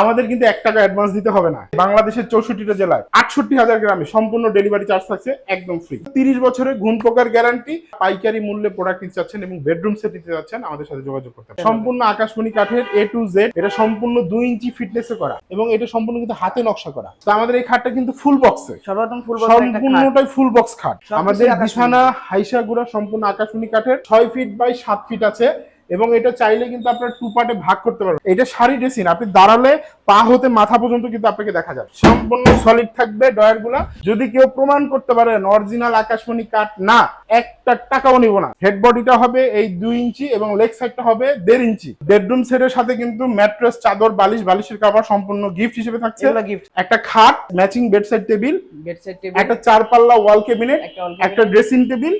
আমাদের কিন্তু এক টাকা অ্যাডভান্স দিতে হবে না। বাংলাদেশের চৌষট্টিটা জেলায় আটষট্টি হাজার গ্রামে সম্পূর্ণ ডেলিভারি চার্জ থাকছে একদম ফ্রি তিরিশ বছরের ঘুণ পোকার গ্যারান্টি পাইকারি মূল্যে প্রোডাক্ট নিতে চাচ্ছেন এবং বেডরুম সেট নিতে চাচ্ছেন আমাদের সাথে যোগাযোগ করতে। সম্পূর্ণ আকাশমণি কাঠের এ টু জেড এটা সম্পূর্ণ দুই ইঞ্চি ফিটনেসে করা এবং এটা সম্পূর্ণ কিন্তু হাতে নকশা করা। তো আমাদের এই খাটটা কিন্তু ফুল বক্সে। সম্পূর্ণটাই ফুল বক্স খাট। আমাদের বিছানা হাইসা গুড়া সম্পূর্ণ আকাশমণি কাঠের ছয় ফিট বাই সাত ফিট আছে। এবং এটা চাইলে কিন্তু আপনার টু পার্টে ভাগ করতে পারবেন। এটা শাড়ি ড্রেসিং আপনি দাঁড়ালে পা হতে মাথা পর্যন্ত কিন্তু আপনাকে দেখা যাবে। সম্পূর্ণ সলিড থাকবে ডয়ারগুলা যদি কেউ প্রমাণ করতে পারেন অরিজিনাল আকাশমণি কাঠ না একটা টাকাও নিব না। হেড বডিটা হবে এই দুই ইঞ্চি এবং লেগ সাইডটা হবে দেড় ইঞ্চি। বেডরুম সেটের সাথে কিন্তু ম্যাট্রেস চাদর বালিশ বালিশের কাভার সম্পূর্ণ গিফট হিসেবে থাকছে। একটা খাট matching bedside table bed set table একটা চার পাল্লা ওয়াল ক্যাবিনেট একটা ড্রেসিং টেবিল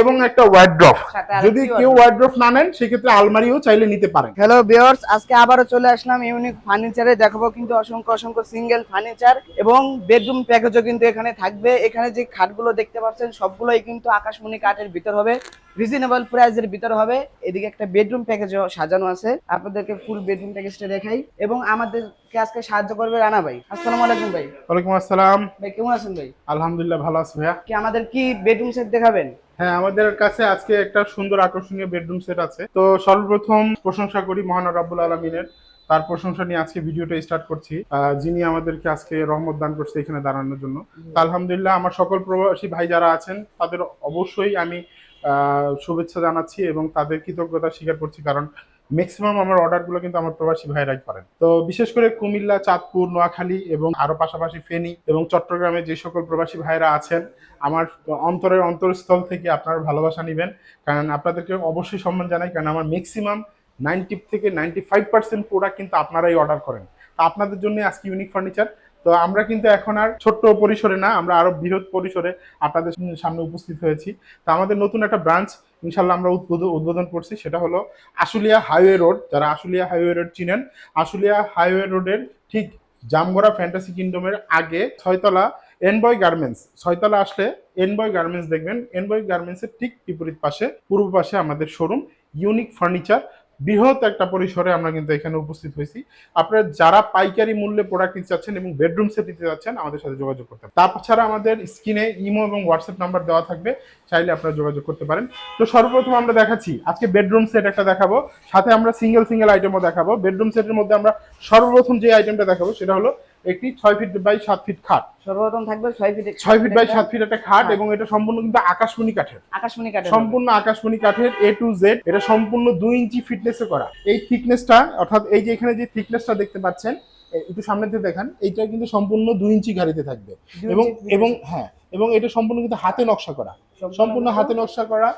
এবং একটা ওয়ার্ড্রপ যদি কেউ। ওয়ার্ড্রপ না নেন সেক্ষেত্রে আলমারিও চাইলে নিতে পারেন। হ্যালো ভিউয়ার্স আজকে আবারও চলে আসলাম ইউনিক ফার্নিচারে। দেখাবো কিন্তু অসংখ্য অসংখ্য সিঙ্গেল ফার্নিচার এবং বেডরুম প্যাকেজও কিন্তু এখানে থাকবে। এখানে যে খাটগুলো দেখতে পাচ্ছেন সবগুলোই কিন্তু আকাশমণি কাঠের ভিতর হবে রিজনেবল প্রাইসের ভিতর হবে। এদিকে একটা বেডরুম প্যাকেজও সাজানো আছে। আপনাদেরকে ফুল বেডরুম প্যাকেজটা দেখাই। এবং আমাদেরকে আজকে সাহায্য করবে রানা ভাই। আসসালামু আলাইকুম ভাই। ওয়ালাইকুম আসসালাম। ভাই কেমন আছেন ভাই? আলহামদুলিল্লাহ ভালো আছি ভাইয়া। কি আমাদের কি বেডরুম সেট দেখাবেন? হ্যাঁ আমাদের কাছে আজকে একটা সুন্দর আকর্ষণীয় বেডরুম সেট আছে। তো সর্বপ্রথম প্রশংসা করি মহান রাব্বুল আলমিনের। তার প্রশংসা নিয়ে আজকে ভিডিওটা স্টার্ট করছি। যিনি আমাদেরকে আজকে রহমত দান করছে এখানে দাঁড়ানোর জন্য। আলহামদুলিল্লাহ আমার সকল প্রবাসী ভাই যারা আছেন, তাদের অবশ্যই আমি শুভেচ্ছা জানাচ্ছি এবং তাদের কৃতজ্ঞতা স্বীকার করছি। কারণ ম্যাক্সিমাম আমার অর্ডারগুলো কিন্তু আমার প্রবাসী ভাইরাই করেন। তো বিশেষ করে কুমিল্লা, চাঁদপুর, নোয়াখালী এবং আরও পাশাপাশি ফেনী এবং চট্টগ্রামে যে সকল প্রবাসী ভাইরা আছেন, আমার অন্তরের অন্তরস্থল থেকে আপনার ভালোবাসা নেবেন। কারণ আপনাদেরকে অবশ্যই সম্মান জানাই, কারণ আমার ম্যাক্সিমাম নাইনটি থেকে নাইনটি ফাইভ পার্সেন্ট প্রোডাক্ট কিন্তু আপনারাই অর্ডার করেন। তো আপনাদের জন্য আজকে ইউনিক ফার্নিচার তো আমরা কিন্তু এখন আর ছোট্ট পরিসরে না, আমরা আরও বৃহৎ পরিসরে আপনাদের সামনে উপস্থিত হয়েছি। তো আমাদের নতুন একটা ব্রাঞ্চ ইনশাল্লাহ আমরা উদ্বোধন করছি, সেটা হলো আশুলিয়া হাইওয়ে রোড। যারা আশুলিয়া হাইওয়ে রোড চিনেন, আশুলিয়া হাইওয়ে রোডের ঠিক জামগড়া ফ্যান্টাসি কিংডমের আগে ছয়তলা এনবয় গার্মেন্টস, ছয়তলা আসলে এনবয় গার্মেন্টস দেখবেন। এনবয় গার্মেন্টসের ঠিক বিপরীত পাশে, পূর্ব পাশে আমাদের শোরুম, ইউনিক ফার্নিচার। বৃহৎ একটা পরিসরে আমরা কিন্তু এখানে উপস্থিত হয়েছি। আপনারা যারা পাইকারি মূল্যে প্রোডাক্ট নিতে চাচ্ছেন এবং বেডরুম সেট নিতে চাচ্ছেন, আমাদের সাথে যোগাযোগ করতে তাছাড়া আমাদের স্ক্রিনে ইমো এবং হোয়াটসঅ্যাপ নাম্বার দেওয়া থাকবে, চাইলে আপনারা যোগাযোগ করতে পারেন। তো সর্বপ্রথম আমরা দেখাচ্ছি, আজকে বেডরুম সেট একটা দেখাবো, সাথে আমরা সিঙ্গেল সিঙ্গেল আইটেমও দেখাবো। বেডরুম সেটের মধ্যে আমরা সর্বপ্রথম যে আইটেমটা দেখাবো, সেটা হলো একটি ছয় ফিট বাই সাত ফিট খাট। সর্বপ্রথম থাকবে ছয় ফিট ছয় ফিট বাই সাত ফিট একটা খাট। এবং এটা সম্পূর্ণ কিন্তু আকাশমণি কাঠের। আকাশমণি কাঠের সম্পূর্ণ আকাশমণি কাঠের এ টু জেড এটা সম্পূর্ণ দুই ইঞ্চি ফিটনেসে করা। এই থিকনেসটা অর্থাৎ এই যে এখানে যে থিকনেসটা দেখতে পাচ্ছেন একটু সামনে দিয়ে দেখান এইটা কিন্তু সম্পূর্ণ দুই ইঞ্চি গাড়িতে থাকবে। এবং এবং হ্যাঁ এবং এটা সম্পূর্ণ কিন্তু হাতে নকশা করা। সম্পূর্ণ হাতে নকশা করা।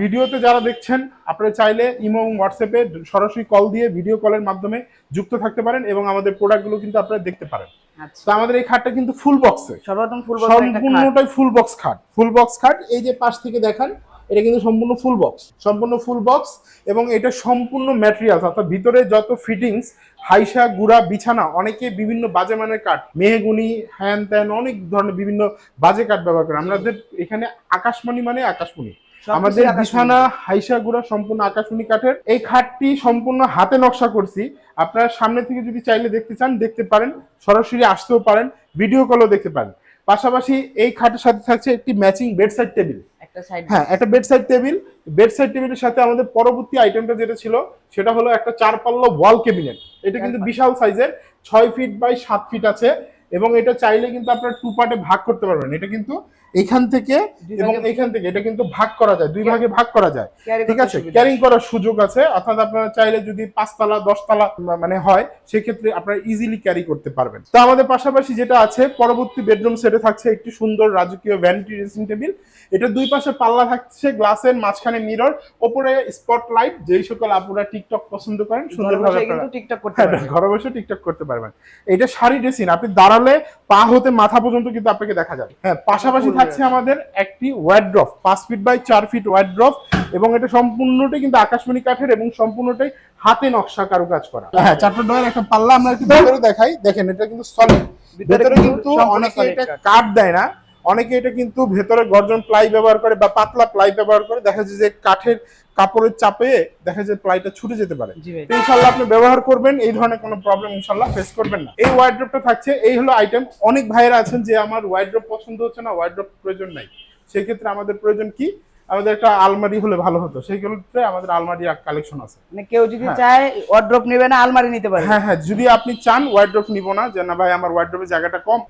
ভিডিওতে যারা দেখছেন আপনারা চাইলে ইমো এবং হোয়াটসঅ্যাপে সরাসরি কল দিয়ে ভিডিও কলের মাধ্যমে যুক্ত থাকতে পারেন এবং আমাদের প্রোডাক্টগুলো কিন্তু আপনারা দেখতে পারেন। আচ্ছা। তো আমাদের এই খাটটা কিন্তু ফুল বক্সে সর্বপ্রথম ফুল খাট সম্পূর্ণটাই ফুল বক্স খাট। ফুল বক্স খাট এই যে পাশ থেকে দেখান এটা কিন্তু সম্পূর্ণ ফুল বক্স সম্পূর্ণ ফুল বক্স এবং এটা সম্পূর্ণ ম্যাটেরিয়ালস অর্থাৎ ভিতরে যত ফিটিংস হাইসা গুড়া বিছানা অনেকে বিভিন্ন বাজে মানের কাঠ মেহগুনি হ্যান ত্যান অনেক ধরনের বিভিন্ন বাজে কাঠ ব্যবহার করে। আমাদের এখানে আকাশমণি মানে আকাশমণি। আমাদের বিছানা হাইসা গুড়া সম্পূর্ণ আকাশমণি কাঠের। এই খাটটি সম্পূর্ণ হাতে নকশা করছি। আপনারা সামনে থেকে যদি চাইলে দেখতে চান দেখতে পারেন সরাসরি আসতেও পারেন ভিডিও কলও দেখতে পারেন। পাশাপাশি এই খাটের সাথে থাকছে একটি ম্যাচিং বেডসাইড টেবিল একটা সাইড হ্যাঁ একটা বেডসাইড টেবিল বেডসাইড টেবিলের সাথে আমাদের পরবর্তী আইটেমটা যেটা ছিল সেটা হলো একটা চার পাল্লা ওয়াল ক্যাবিনেট এটা কিন্তু বিশাল সাইজের ছয় ফিট বাই সাত ফিট আছে এবং এটা চাইলে কিন্তু আপনার টু পার্টে ভাগ করতে পারবেন। এটা কিন্তু এখান থেকে এবং এখান থেকে এটা কিন্তু ভাগ করা যায় দুই ভাগে ভাগ করা যায়। ঠিক আছে? ক্যারিং করার সুযোগ আছে। অর্থাৎ আপনারা চাইলে যদি পাঁচতলা দশতলা মানে হয় সেক্ষেত্রে আপনারা ইজিলি ক্যারি করতে পারবেন। তো আমাদের পাশাপাশি যেটা আছে পরবর্তী বেডরুম সেটে থাকছে একটি সুন্দর রাজকীয় ভ্যানিটি ড্রেসিং টেবিল এটা দুই পাশে পাল্লা থাকছে গ্লাসের মাঝখানে মিরর ওপরে স্পটলাইট যেই সকল আপুরা টিকটক পছন্দ করেন সুন্দরভাবে কিন্তু টিকটক করতে হ্যাঁ, পারবেন। ঘরে বসে টিকটক করতে পারবেন। এটা শাড়ি ড্রেসিং আপনি দাঁড়ালে পা হতে মাথা পর্যন্ত কিন্তু আপনাকে দেখা যাবে। হ্যাঁ পাশাপাশি থাকছে আমাদের একটি ওয়ার্ড্রফ পাঁচ ফিট বাই চার ফিট ওয়ার্ড্রফ এবং এটা সম্পূর্ণটাই কিন্তু আকাশমণি কাঠের এবং সম্পূর্ণটাই হাতে নকশা কারুকাজ করা। হ্যাঁ চারটা ডয়ের একটা পাল্লা আমরা একটু ভিতরে দেখাই। দেখেন এটা কিন্তু সলিড ভিতরে কিন্তু অনেকে এটা। কাঠ দেয় না। অনেকে এটা কিন্তু ভেতরে গর্জন প্লাই ব্যবহার করে বা পাতলা প্লাই ব্যবহার করে। দেখা যায় যে কাঠের কাপড়ের চাপে দেখা যায় প্লাইটা ছুটে যেতে পারে। ইনশাল্লাহ আপনি ব্যবহার করবেন এই ধরনের কোনো প্রবলেম ইনশাল্লাহ ফেস করবেন না। এই ওয়াইড্রপটা থাকছে এই হলো আইটেম অনেক ভাইয়েরা আছেন যে আমার ওয়াইড্রপ পছন্দ হচ্ছে না ওয়াইড্রপ প্রয়োজন নাই। সেক্ষেত্রে আমাদের প্রয়োজন কি? আমাদের একটা আলমারি হলে ভালো হতো। সেই ক্ষেত্রে আমাদের আলমারি কালেকশন আছে। মানে কেউ যদি হ্যাঁ। চায় ওয়ার্ড্রপ নেবে না আলমারি নিতে পারে হ্যাঁ হ্যাঁ যদি আপনি চান ওয়াইড্রপ নিব না যে না ভাই আমার ওয়াইড্রপের জায়গাটা কম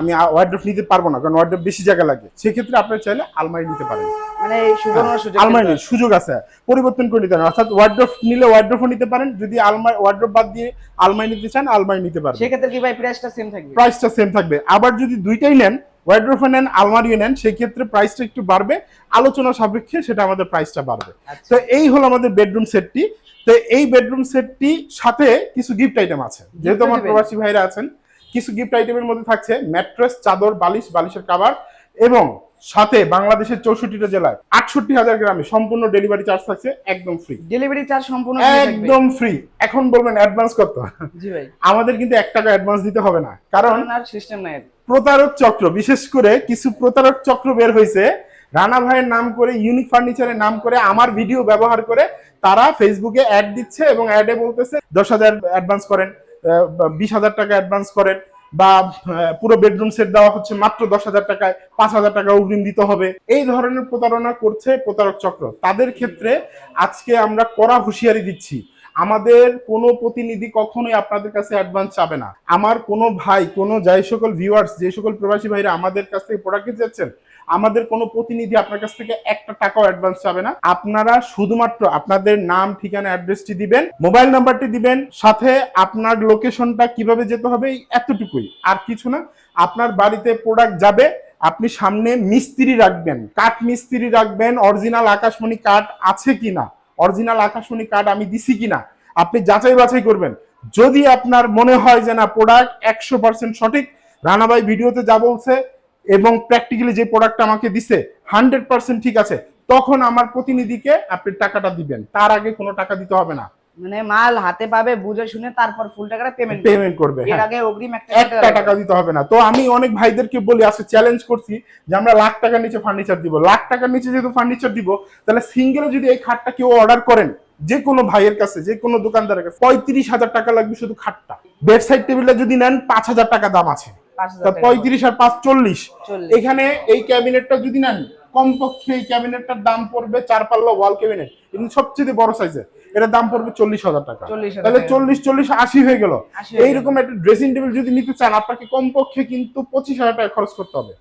আমি ওয়াইড্রপ নিতে পারব না কারণ ওয়াইড্রপ বেশি জায়গা লাগে। সেক্ষেত্রে আপনি চাইলে আলমারি নিতে পারেন। মানে সুযোগ আলমারি সুযোগ আছে। পরিবর্তন করে নিতে পারেন। অর্থাৎ ওয়ার্ড্রপ নিলে ওয়ার্ড্রপও নিতে পারেন যদি আলমারি ওয়ার্ড্রপ বাদ দিয়ে আলমারি নিতে চান আলমারি নিতে পারেন সেক্ষেত্রে কি ভাই প্রাইসটা সেম থাকবে? প্রাইসটা সেম থাকবে। আবার যদি দুইটাই নেন ওয়ার্ড্রোফ নেন আলমারিও নেন সেই ক্ষেত্রে প্রাইসটা একটু বাড়বে আলোচনা সাপেক্ষে সেটা আমাদের প্রাইসটা বাড়বে। আচ্ছা। তো এই হলো আমাদের বেডরুম সেটটি তো এই বেডরুম সেটটি সাথে কিছু গিফট আইটেম আছে। যেহেতু আমার প্রবাসী ভাইরা আছেন কিছু গিফট আইটেমের মধ্যে থাকছে ম্যাট্রেস চাদর বালিশ বালিশের কাবার এবং সাথে বাংলাদেশের চৌষট্টিটা জেলায় আটষট্টি হাজার গ্রামে সম্পূর্ণ ডেলিভারি চার্জ থাকছে একদম ফ্রি ডেলিভারি চার্জ সম্পূর্ণ একদম ফ্রি এখন বলবেন অ্যাডভান্স কত? জি ভাই। আমাদের কিন্তু এক টাকা অ্যাডভান্স দিতে হবে না। কারণ আর সিস্টেম নাই। প্রতারক চক্র বিশেষ করে কিছু প্রতারক চক্র বের হয়েছে। রানা ভাইয়ের নাম করে ইউনিক ফার্নিচারের নাম করে আমার ভিডিও ব্যবহার করে তারা ফেসবুকে অ্যাড দিচ্ছে এবং অ্যাডে বলতেছে দশ হাজার অ্যাডভান্স করেন বিশ হাজার টাকা অ্যাডভান্স করেন। বা পুরো বেডরুম সেট দেওয়া হচ্ছে মাত্র দশ হাজার টাকায়, পাঁচ হাজার টাকা অগ্রিম দিতে হবে। এই ধরনের প্রতারণা করছে প্রতারক চক্র। তাদের ক্ষেত্রে আজকে আমরা কড়া হুঁশিয়ারি দিচ্ছি। আমাদের কোনো প্রতিনিধি কখনোই আপনাদের কাছে অ্যাডভান্স চাবে না। আমার কোনো ভাই, কোনো যাই সকল ভিউয়ার্স যে সকল প্রবাসী ভাইরা আমাদের কাছ থেকে প্রোডাক্ট কিনতে যাচ্ছেন, আমাদের কোনো প্রতিনিধি আপনার কাছ থেকে একটা টাকাও অ্যাডভান্স চাবে না। আপনারা শুধুমাত্র আপনাদের নাম, ঠিকানা অ্যাড্রেসটি দিবেন মোবাইল নাম্বারটি দিবেন, সাথে আপনার লোকেশনটা কীভাবে যেতে হবে, এই এতটুকুই। আর কিছু না, আপনার বাড়িতে প্রোডাক্ট যাবে, আপনি সামনে মিস্ত্রি রাখবেন। কাঠ মিস্ত্রি রাখবেন অরিজিনাল আকাশমণি কাঠ আছে কিনা? অরিজিনাল আকাশমণি কার্ড আমি দিছি কিনা? আপনি যাচাই বাছাই করবেন। যদি আপনার মনে হয় যে না প্রোডাক্ট একশো পার্সেন্ট সঠিক, রানাবাই ভিডিওতে যা বলছে এবং প্র্যাকটিক্যালি যে প্রোডাক্ট আমাকে দিছে হান্ড্রেড পার্সেন্ট ঠিক আছে, তখন আমার প্রতিনিধিকে আপনি টাকাটা দিবেন। তার আগে কোনো টাকা দিতে হবে না। মানে মাল হাতে পাবে বুঝে শুনে তারপর ফুল টাকাটা পেমেন্ট পেমেন্ট করবে এর হ্যাঁ। আগে অগ্রিম একটা টাকা দিতে হবে না। তো আমি অনেক ভাইদেরকে বলি আজকে চ্যালেঞ্জ করছি যে আমরা লাখ টাকার নিচে ফার্নিচার দিব। লাখ টাকার নিচে যেহেতু ফার্নিচার দিব তাহলে সিঙ্গেলে যদি এই খাটটা কেউ অর্ডার করেন যে কোনো ভাইয়ের কাছে যে কোনো দোকানদারের কাছে পঁয়ত্রিশ হাজার টাকা লাগবে শুধু খাটটা। বেড সাইড টেবিলটা যদি নেন পাঁচ হাজার টাকা দাম আছে। পঁয়ত্রিশ আর পাঁচ চল্লিশ। এখানে এই ক্যাবিনেটটা যদি নেন কমপক্ষে এই ক্যাবিনেটটার দাম পড়বে চার পাল্লা ওয়াল ক্যাবিনেট কিন্তু সবচেয়ে বড় সাইজের এটার দাম পড়বে চল্লিশ হাজার টাকা। তাহলে চল্লিশ চল্লিশ আশি হয়ে গেল। 80 গেল। এইরকম একটা ড্রেসিং টেবিল যদি নিতে চান আপনাকে কমপক্ষে কিন্তু পঁচিশ হাজার টাকা খরচ করতে হবে।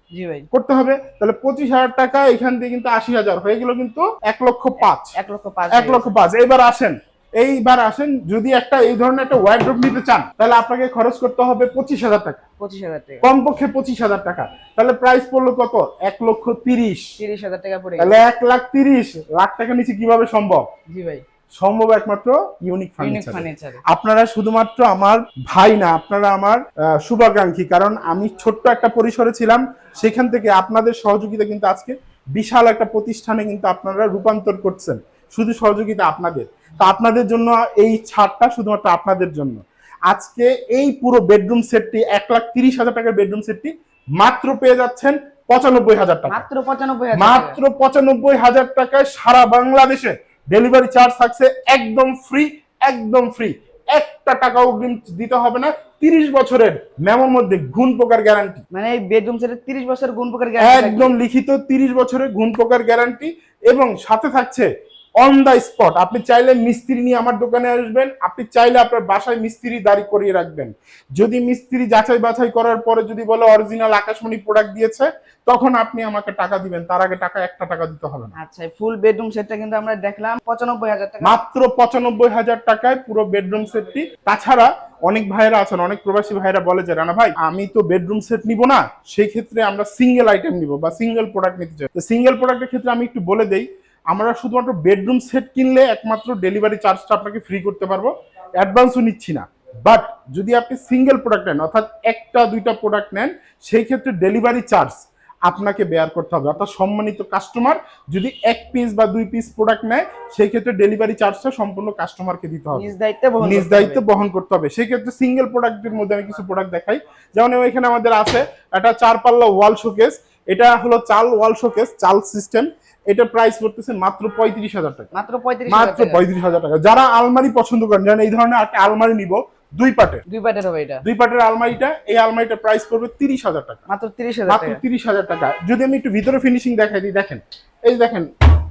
করতে হবে। তাহলে পঁচিশ হাজার টাকা এখান থেকে কিন্তু আশি হাজার। হয়ে গেল কিন্তু এক লক্ষ পাঁচ। এক লক্ষ পাঁচ এক লক্ষ পাঁচ। এইবার আসেন। এইবার আসেন যদি একটা এই ধরনের একটা ওয়ার্ড্রোপ নিতে চান তাহলে আপনাকে খরচ করতে হবে পঁচিশ হাজার টাকা। পঁচিশ হাজার টাকা। কমপক্ষে পঁচিশ হাজার টাকা। তাহলে প্রাইস পড়ল কত? এক লক্ষ তিরিশ। তিরিশ হাজার টাকা পড়ে তাহলে এক লাখ তিরিশ। লাখ টাকা নিচে কীভাবে সম্ভব? জি ভাই। সম্ভব একমাত্র ইউনিক ফার্নিচার আপনারা শুধুমাত্র আমার ভাই না আপনারা আমার শুভাকাঙ্ক্ষী কারণ আমি ছোট্ট একটা পরিসরে ছিলাম সেখান থেকে আপনাদের সহযোগিতা কিন্তু আজকে বিশাল একটা প্রতিষ্ঠানে কিন্তু আপনারা রূপান্তর করছেন। শুধু সহযোগিতা আপনাদের। তা আপনাদের জন্য এই ছাড়টা শুধুমাত্র আপনাদের জন্য। আজকে এই পুরো বেডরুম সেটটি এক লাখ তিরিশ হাজার টাকার বেডরুম সেটটি মাত্র পেয়ে যাচ্ছেন পঁচানব্বই হাজার টাকা। মাত্র পঁচানব্বই মাত্র পঁচানব্বই হাজার টাকায় সারা বাংলাদেশে ডেলিভারি চার্জ থাকছে একদম ফ্রি একদম ফ্রি একটা টাকা অগ্রিম দিতে হবে না। তিরিশ বছরের মেমোর মধ্যে ঘুন পোকার গ্যারান্টি মানে এই বেডরুম সেটের তিরিশ বছর গুণ প্রকার একদম লিখিত তিরিশ বছরের ঘুন পোকার গ্যারান্টি এবং সাথে থাকছে অন দা স্পট আপনি চাইলে মিস্ত্রি নিয়ে আমার দোকানে আসবেন আপনি চাইলে আপনার বাসায় মিস্ত্রি দাঁড়ি করিয়ে রাখবেন। যদি মিস্ত্রি যাচাই বাছাই করার পরে যদি বলে অরিজিনাল আকাশমণি প্রোডাক্ট দিয়েছে তখন আপনি আমাকে টাকা দিবেন। তার আগে টাকা একটা টাকা দিতে হবে না। আচ্ছা ফুল বেডরুম সেটটা কিন্তু আমরা দেখলাম পঁচানব্বই হাজার টাকা। মাত্র পঁচানব্বই হাজার টাকায় পুরো বেডরুম সেটটি তাছাড়া অনেক ভাইয়েরা আছেন অনেক প্রবাসী ভাইয়েরা বলে যে রানা ভাই আমি তো বেডরুম সেট নিব না। সেই ক্ষেত্রে আমরা সিঙ্গেল আইটেম নিব বা সিঙ্গেল প্রোডাক্ট নিতে চাই। সিঙ্গেল প্রোডাক্টের ক্ষেত্রে আমি একটু বলে দেই আমরা শুধুমাত্র বেডরুম সেট কিনলে একমাত্র ডেলিভারি চার্জটা আপনাকে ফ্রি করতে পারব। অ্যাডভান্সও নিচ্ছি না। বাট যদি আপনি সিঙ্গেল প্রোডাক্ট নেন অর্থাৎ একটা দুইটা প্রোডাক্ট নেন সেই ক্ষেত্রে ডেলিভারি চার্জ আপনাকে বেয়ার করতে হবে। অর্থাৎ সম্মানিত কাস্টমার যদি এক পিস বা দুই পিস প্রোডাক্ট নেয় সেই ক্ষেত্রে ডেলিভারি চার্জটা সম্পূর্ণ কাস্টমারকে দিতে হবে। নিজ দায়িত্বে বহন করতে হবে। সেই ক্ষেত্রে সিঙ্গেল প্রোডাক্টের মধ্যে আমি কিছু প্রোডাক্ট দেখাই। যেমন এখানে আমাদের আছে একটা চার পাল্লা ওয়াল শোকেস এটা হলো চাল ওয়াল শোকেস চাল সিস্টেম এটা প্রাইস পড়তেছে মাত্র পঁয়ত্রিশ হাজার টাকা। মাত্র পঁয়ত্রিশ মাত্র পঁয়ত্রিশ হাজার টাকা। যারা আলমারি পছন্দ করেন যেন এই ধরনের একটা আলমারি নিব দুই পাটে। দুই পাটের হবে এটা? দুই পাটের আলমারিটা এই আলমারিটা প্রাইস পড়বে তিরিশ হাজার টাকা। মাত্র তিরিশ হাজার মাত্র তিরিশ হাজার টাকা। যদি আমি একটু ভিতরে ফিনিশিং দেখাই দিই দেখেন। এই দেখেন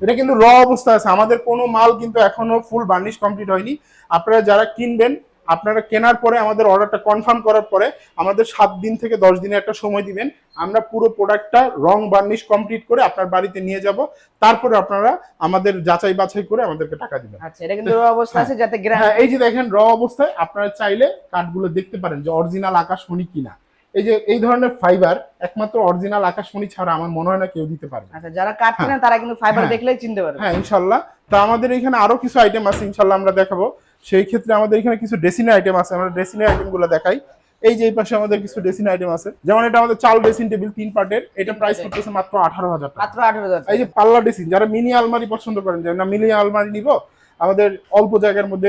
এটা কিন্তু র অবস্থা আছে। আমাদের কোনো মাল কিন্তু এখনও ফুল বার্নিশ কমপ্লিট হয়নি। আপনারা যারা কিনবেন আপনারা কেনার পরে আমাদের অর্ডারটা কনফার্ম করার পরে আমাদের সাত দিন থেকে দশ দিনের একটা সময় দিবেন। আমরা পুরো প্রোডাক্টটা রং বার্নিশ কমপ্লিট করে আপনার বাড়িতে নিয়ে যাব। তারপরে আপনারা আমাদের যাচাই বাছাই করে আমাদেরকে টাকা দিবেন। আচ্ছা এটা কিন্তু raw অবস্থা আছে যাতে হ্যাঁ এই যে দেখেন র অবস্থায় আপনারা চাইলে কাঠগুলো দেখতে পারেন যে অরিজিনাল আকাশমণি কিনা। এই যে এই ধরনের ফাইবার একমাত্র অরিজিনাল আকাশমণি ছাড়া আমার মনে হয় না কেউ দিতে পারবে। আচ্ছা যারা কাঠ কেনেন তারা কিন্তু ফাইবার হ্যাঁ। দেখলেই চিনতে পারবে। হ্যাঁ ইনশাল্লাহ। তো আমাদের এখানে আরও কিছু আইটেম আছে ইনশাল্লাহ আমরা দেখাবো। সেই ক্ষেত্রে আমাদের এখানে কিছু ড্রেসিনের আইটেম আছে আমরা ড্রেসিনের আইটেমগুলো দেখাই। এই যে এই পাশে আমাদের কিছু ড্রেসিং আইটেম আছে। যেমন এটা আমাদের চাল ড্রেসিং টেবিল তিন পার্টের এটা প্রাইস করতেছে মাত্র আঠারো হাজার মাত্র আঠারো হাজার এই যে পাল্লা ড্রেসিং যারা মিনি আলমারি পছন্দ করেন যে না মিনি আলমারি নিব আমাদের অল্প জায়গার মধ্যে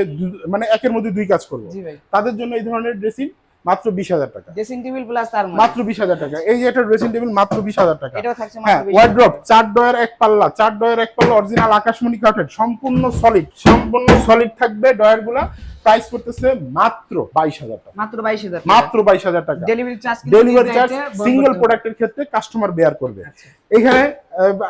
মানে একের মধ্যে দুই কাজ করব। তাদের জন্য এই ধরনের ড্রেসিং মাত্র বিশ হাজার টাকা। ড্রেসিং টেবিল প্লাস তার মাত্র বিশ হাজার টাকা। এই যে এটা ড্রেসিং টেবিল মাত্র বিশ হাজার টাকা। এটাও থাকছে হ্যাঁ ওয়ার্ড্রপ চার ডয়ের এক পাল্লা চার ডয়ের এক পাল্লা অরিজিনাল আকাশমণি কাঠের সম্পূর্ণ সলিড সম্পূর্ণ সলিড থাকবে ডয়ারগুলা প্রাইস করতেছে মাত্র বাইশ হাজার টাকা। মাত্র বাইশ হাজার মাত্র বাইশ হাজার টাকা। Delivery charge delivery charge single প্রোডাক্টের ক্ষেত্রে কাস্টমার বেয়ার করবে। আচ্ছা। এখানে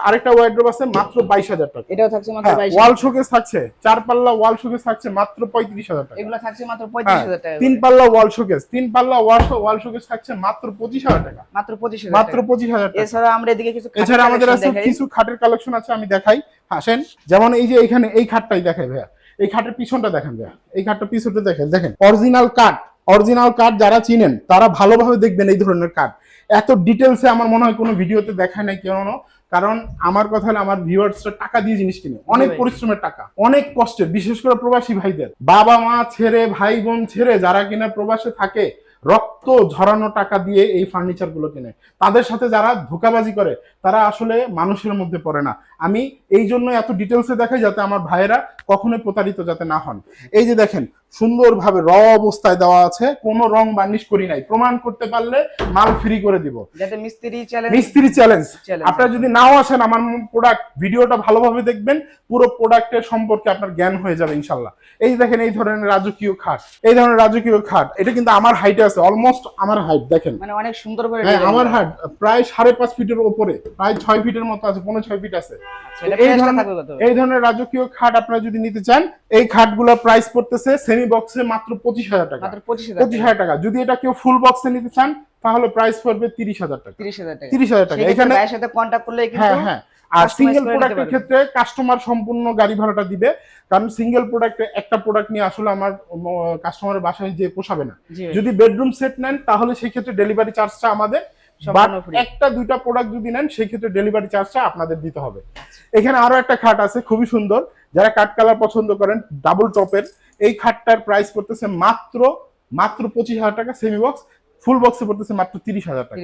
আরেকটা ওয়ার্ড্রপ আছে মাত্র বাইশ হাজার টাকা। এটাও থাকছে মাত্র হ্যাঁ বাইশ ওয়াল শোকেস থাকছে চার পাল্লা ওয়াল শোকেস থাকছে মাত্র পঁয়ত্রিশ হাজার টাকা। এগুলো থাকছে মাত্র পঁয়ত্রিশ হ্যাঁ, হাজার টাকা তিন পাল্লা ওয়াল শোকেস তিন পাল্লা ওয়াল শোকেস থাকছে মাত্র পঁচিশ হাজার টাকা। মাত্র পঁচিশ হাজার মাত্র পঁচিশ হাজার টাকা। এছাড়া আমরা এদিকে কিছু এছাড়া আমাদের আছে কিছু খাটের কালেকশন আছে আমি দেখাই। হাসেন যেমন এই যে এখানে এই খাটটাই দেখাই ভাইয়া। এই খাটের পিছনটা দেখেন এই খাটটা পিছনটা দেখেন দেখেন। অরিজিনাল কাঠ অরিজিনাল কাঠ যারা চিনেন তারা ভালোভাবে দেখবেন এই ধরনের কাঠ এত ডিটেলসে আমার মনে হয় কোনো ভিডিওতে দেখায় নাই কেন কারণ আমার কথা হলে আমার ভিউয়ার্সরা টাকা দিয়ে জিনিস কিনে। অনেক পরিশ্রমের টাকা অনেক কষ্টের বিশেষ করে প্রবাসী ভাইদের। বাবা মা ছেড়ে ভাই বোন ছেড়ে যারা কিনা প্রবাসে থাকে রক্ত ঝরানো টাকা দিয়ে এই ফার্নিচারগুলো কিনে। তাদের সাথে যারা ধোকাবাজি করে, তারা আসলে মানুষের মধ্যে পড়ে না। আমি এই জন্য এত ডিটেলসে দেখাই যাতে আমার ভাইয়েরা কখনোই প্রতারিত যাতে না হন। এই যে দেখেন সুন্দরভাবে র অবস্থায় দেওয়া আছে। কোনো রং বার্নিশ করি নাই। প্রমাণ করতে পারলে মাল ফ্রি করে দিব। মিস্ত্রি চ্যালেঞ্জ মিস্ত্রি চ্যালেঞ্জ আপনারা যদি নাও আসেন আমার প্রোডাক্ট ভিডিওটা ভালোভাবে দেখবেন পুরো প্রোডাক্টের সম্পর্কে আপনার জ্ঞান হয়ে যাবে ইনশাল্লাহ। এই দেখেন এই ধরনের রাজকীয় খাট। এই ধরনের রাজকীয় খাট এটা কিন্তু আমার হাইটে আছে অলমোস্ট আমার হাইট দেখেন। মানে অনেক সুন্দর করে হ্যাঁ আমার হাইট প্রায় সাড়ে পাঁচ ফিটের উপরে প্রায় ছয় ফিটের মতো আছে পনেরো ছয় ফিট আছে। আচ্ছা, এই ধরনের এই ধরনের রাজকীয় খাট আপনারা যদি নিতে চান এই খাটগুলোর প্রাইস পড়তেছে সেমি বক্সে মাত্র পঁচিশ হাজার টাকা। পঁচিশ হাজার টাকা। যদি এটা কেউ ফুল বক্সে নিতে চান তাহলে প্রাইস পড়বে তিরিশ হাজার টাকা। তিরিশ হাজার টাকা। তিরিশ হাজার টাকা। এখানে সাথে কন্ট্যাক্ট করলে হ্যাঁ হ্যাঁ। আর সিঙ্গেল প্রোডাক্টের ক্ষেত্রে কাস্টমার সম্পূর্ণ গাড়ি ভাড়াটা দিবে। কারণ সিঙ্গেল প্রোডাক্টে একটা প্রোডাক্ট নিয়ে আসলে আমার কাস্টমারের বাসায় যে পোষাবে না। যদি বেডরুম সেট নেন তাহলে সেই ক্ষেত্রে ডেলিভারি চার্জটা আমাদের। একটা দুইটা প্রোডাক্ট যদি নেন সেই ক্ষেত্রে ডেলিভারি চার্জটা আপনাদের দিতে হবে। এখানে আরও একটা খাট আছে খুবই সুন্দর। যারা কাঠ কালার পছন্দ করেন ডাবল টপের এই খাটটার প্রাইস পড়তেছে মাত্র মাত্র পঁচিশ হাজার টাকা সেমি বক্স ফুল বক্সে পড়তেছে মাত্র তিরিশ হাজার টাকা।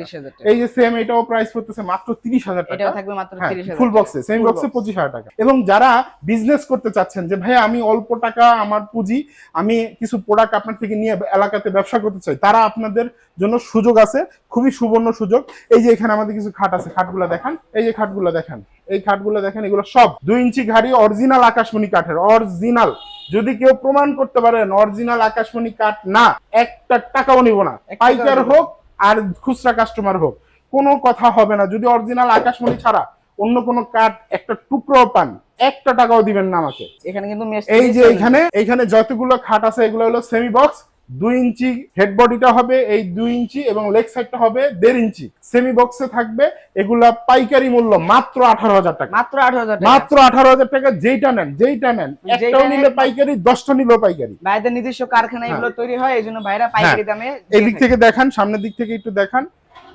এই যে সেম এটাও প্রাইস পড়তেছে মাত্র তিরিশ হাজার টাকা। থাকবে মাত্র ফুল। বক্সে সেমি Full বক্সে পঁচিশ হাজার টাকা। এবং যারা বিজনেস করতে চাচ্ছেন যে ভাই আমি অল্প টাকা আমার পুঁজি আমি কিছু প্রোডাক্ট আপনার থেকে নিয়ে এলাকাতে ব্যবসা করতে চাই তারা আপনাদের জন্য সুযোগ আছে খুবই সুবর্ণ সুযোগ। এই যে এখানে আমাদের কিছু খাট আছে খাটগুলো দেখান। এই যে খাটগুলো দেখান। এই খাটগুলো দেখেন এগুলো সব দুই ইঞ্চি ঘাড়ি অরিজিনাল আকাশমণি কাঠের অরিজিনাল যদি কেউ প্রমাণ করতে পারেন অরিজিনাল আকাশমণি কাঠ না একটা টাকাও নিব না। পাইকার হোক আর খুচরা কাস্টমার হোক কোনো কথা হবে না। যদি অরিজিনাল আকাশমণি ছাড়া অন্য কোনো কাঠ একটা টুকরো পান একটা টাকাও দিবেন না আমাকে। এখানে কিন্তু এই যে এখানে এখানে যতগুলো খাট আছে এগুলো হলো সেমি বক্স দুই ইঞ্চি হেড বডিটা হবে এই দুই ইঞ্চি এবং লেগ সাইডটা হবে দেড় ইঞ্চি। সেমি বক্সে থাকবে এগুলা পাইকারি মূল্য মাত্র আঠারো হাজার টাকা। মাত্র আঠারো হাজার টাকা। মাত্র আঠারো হাজার টাকা যেইটা নেন যেইটা নেন একটাও নিলে পাইকারি দশটা নিলেও পাইকারি। ভাইদের নিজস্ব কারখানা হ্যাঁ। এগুলো তৈরি হয় এই জন্য ভাইরা পাইকারি দামে এই দিক থেকে দেখান সামনের দিক থেকে একটু দেখান।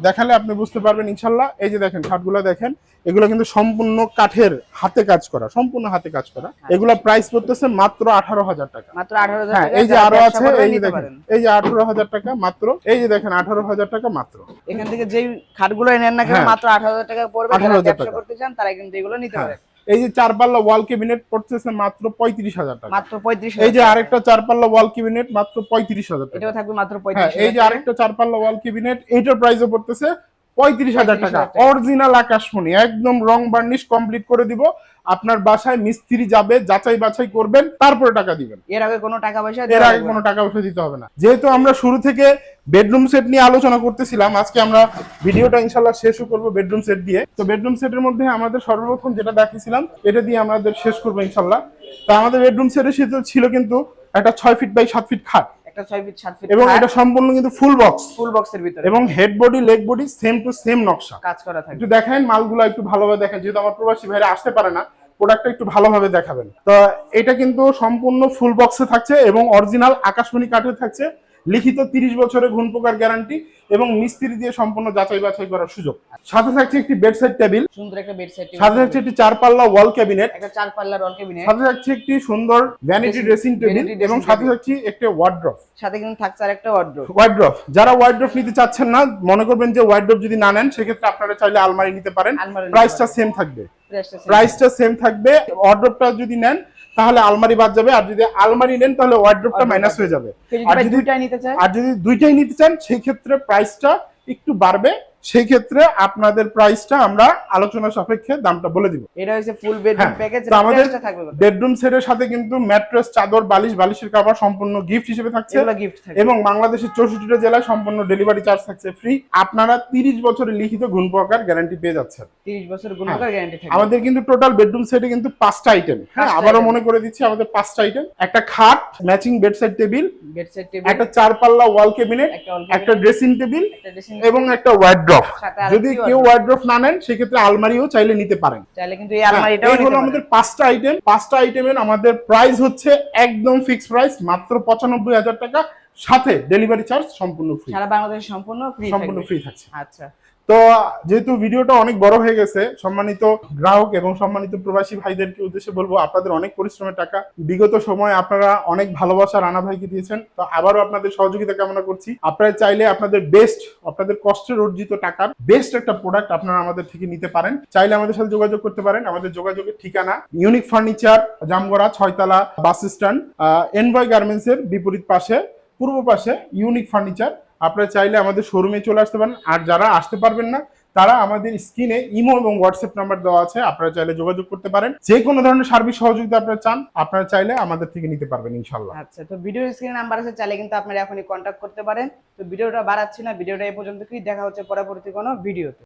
দেখালে আপনি বুঝতে পারবেন ইনশাল্লাহ। এই যে দেখেন খাটগুলো দেখেন এগুলো কিন্তু সম্পূর্ণ কাঠের হাতে কাজ করা সম্পূর্ণ হাতে কাজ করা। এগুলো প্রাইস পড়তেছে মাত্র আঠারো হাজার টাকা। মাত্র আঠারো হাজার হ্যাঁ এই যে আরও আছে এই যে দেখেন এই যে আঠারো হাজার টাকা মাত্র এই যে দেখেন আঠারো হাজার টাকা মাত্র। এখান থেকে যেই খাটগুলো নেন না কেন হ্যাঁ। মাত্র আঠারো হাজার টাকা পড়বে 18,000 যারা ব্যবসা টাকা। করতে চান তারা কিন্তু এগুলো নিতে পারেন। পারে এই যে চার পাল্লা ওয়াল ক্যাবিনেট পড়তেছে মাত্র পঁয়ত্রিশ হাজার টাকা। মাত্র পঁয়ত্রিশ এই যে আরেকটা চার পাল্লা ওয়াল ক্যাবিনেট মাত্র পঁয়ত্রিশ হাজার টাকা। এটাও থাকবে মাত্র হ্যাঁ পঁয়ত্রিশ এই যে আরেকটা চার পাল্লা ওয়াল ক্যাবিনেট এইটার প্রাইসও পড়তেছে পঁয়ত্রিশ হাজার টাকা। 35,000 টাকা। অরিজিনাল আকাশমণি একদম রং বার্নিশ কমপ্লিট করে দিব। আপনার বাসায় মিস্ত্রি যাবে যাচাই বাছাই করবেন তারপরে টাকা দিবেন। এর আগে কোনো টাকা পয়সা এর আগে কোনো টাকা পয়সা দিতে হবে না। যেহেতু আমরা শুরু থেকে বেডরুম সেট নিয়ে আলোচনা করতেছিলাম আজকে আমরা ভিডিওটা ইনশাল্লাহ শেষও করব বেডরুম সেট দিয়ে। তো বেডরুম সেটের মধ্যে আমাদের সর্বপ্রথম যেটা দেখিয়েছিলাম এটা দিয়ে আমাদের শেষ করব ইনশাল্লাহ তো আমাদের বেডরুম সেটের সাথে ছিল কিন্তু একটা ছয় ফিট বাই সাত ফিট খাট। একটা 6 ফিট 7 ফিট এবং এটা সম্পূর্ণ কিন্তু ফুল বক্স ফুল বক্সের ভিতরে। এবং head body leg body same to same নকশা। কাজ করা থাকে একটু দেখেন মালগুলো একটু ভালোভাবে দেখেন। যেহেতু আমার প্রবাসী ভাইরা আসতে পারে না প্রোডাক্টটা একটু ভালোভাবে দেখাবেন। তো এটা কিন্তু সম্পূর্ণ ফুল বক্সে থাকছে এবং অরিজিনাল আকাশমণি কাঠে থাকছে। লিখিত তিরিশ বছরের ঘুণ পোকার গ্যারান্টি এবং মিস্ত্রি দিয়ে সম্পূর্ণ যাচাই বাছাই করার সুযোগ। সাথে থাকছে একটি বেডসাইড টেবিল সুন্দর একটা বেড সেট সাথে থাকছে একটি চার পাল্লা ওয়াল ক্যাবিনেট একটা চার পাল্লার রল কেবিনেট সাথে থাকছে একটি সুন্দর ভ্যানিটি ড্রেসিং টেবিল এবং সাথে। থাকছে একটি ওয়ার্ড্রপ সাথে কিন্তু থাকছে আর একটা ওয়ার্ড্রোব ওয়ার্ড্রপ যারা ওয়ার্ড্রপ নিতে চাচ্ছেন না মনে করবেন যে ওয়ার্ড্রপ যদি না নেন সেক্ষেত্রে আপনারা চাইলে আলমারি নিতে পারেন। প্রাইসটা সেম থাকবে। প্রাইসটা সেম থাকবে। ওয়ার্ড্রপটা যদি নেন তাহলে আলমারি বাদ যাবে আর যদি আলমারি নেন তাহলে ওয়ার্ড্রোপটা মাইনাস হয়ে যাবে। আর যদি- দুইটাই নিতে চান আর যদি দুইটাই নিতে চান সেই ক্ষেত্রে প্রাইসটা একটু বাড়বে। সেই ক্ষেত্রে আপনাদের প্রাইসটা আমরা আলোচনা সাপেক্ষে দামটা বলে দিব। এটা হচ্ছে ফুল বেডরুম প্যাকেজ আমাদের? বেডরুম সেটের সাথে কিন্তু ম্যাট্রেস চাদর বালিশ বালিশের কাভার সম্পূর্ণ গিফট হিসেবে থাকছে। এগুলো গিফট এবং বাংলাদেশের চৌষট্টিটা জেলায় সম্পূর্ণ ডেলিভারি চার্জ থাকছে ফ্রি আপনারা তিরিশ বছরের লিখিত গুণ প্রকার গ্যারান্টি পেয়ে যাচ্ছেন। 30 বছর গুণকার গ্যারান্টি থাকবে। আমাদের কিন্তু টোটাল বেডরুম সেটে কিন্তু পাঁচটা আইটেম হ্যাঁ আবারও মনে করে দিচ্ছি আমাদের পাঁচটা আইটেম একটা খাট matching bedside table bed set table একটা চার পাল্লা ওয়াল ক্যাবিনেট একটা ড্রেসিং টেবিল এবং একটা ওয়ার্ড্রপ সাথে যদি কেউ ওয়ার্ড্রফ ওয়ার্ড্রপ না নেন সেক্ষেত্রে আলমারিও চাইলে নিতে পারেন। চাইলে কিন্তু এই হ্যাঁ, আলমারিটাও এই হলো আমাদের পাঁচটা আইটেম পাঁচটা আইটেমের আমাদের প্রাইস হচ্ছে একদম ফিক্সড প্রাইস মাত্র পঁচানব্বই হাজার টাকা। সাথে ডেলিভারি চার্জ সম্পূর্ণ ফ্রি সারা বাংলাদেশ সম্পূর্ণ ফ্রি সম্পূর্ণ ফ্রি থাকছে। আচ্ছা। তো যেহেতু ভিডিওটা অনেক বড় হয়ে গেছে, সম্মানিত গ্রাহক এবং সম্মানিত প্রবাসী ভাইদেরকে উদ্দেশ্যে বলব, আপনাদের অনেক পরিশ্রমের টাকা। বিগত সময় আপনারা অনেক ভালোবাসা রানা ভাইকে দিয়েছেন। তো আবারও আপনাদের সহযোগিতা কামনা করছি। আপনারা চাইলে আপনাদের বেস্ট আপনাদের কষ্টের অর্জিত টাকার বেস্ট একটা প্রোডাক্ট আপনারা আমাদের থেকে নিতে পারেন। চাইলে আমাদের সাথে যোগাযোগ করতে পারেন। আমাদের যোগাযোগের ঠিকানা ইউনিক ফার্নিচার জামগড়া, ছয়তলা বাস স্ট্যান্ড এনভয় গার্মেন্টস এর বিপরীত পাশে, পূর্ব পাশে ইউনিক ফার্নিচার আপনারা চাইলে আমাদের শোরুমে চলে আসতে পারেন। আর যারা আসতে পারবেন না, তারা আমাদের স্ক্রিনে ইমো এবং হোয়াটসঅ্যাপ নাম্বার দেওয়া আছে। আপনারা চাইলে যোগাযোগ করতে পারেন। যে কোনো ধরনের সার্ভিস সহযোগিতা আপনারা চান, আপনারা চাইলে আমাদের থেকে নিতে পারবেন ইনশাল্লাহ আচ্ছা তো ভিডিও স্ক্রিনে নাম্বার আছে, চাইলে কিন্তু আপনারা এখনই কন্ট্যাক্ট করতে পারেন। তো ভিডিওটা বাড়াচ্ছি না ভিডিওটা এই পর্যন্ত কি দেখা হচ্ছে পরবর্তী কোনো ভিডিওতে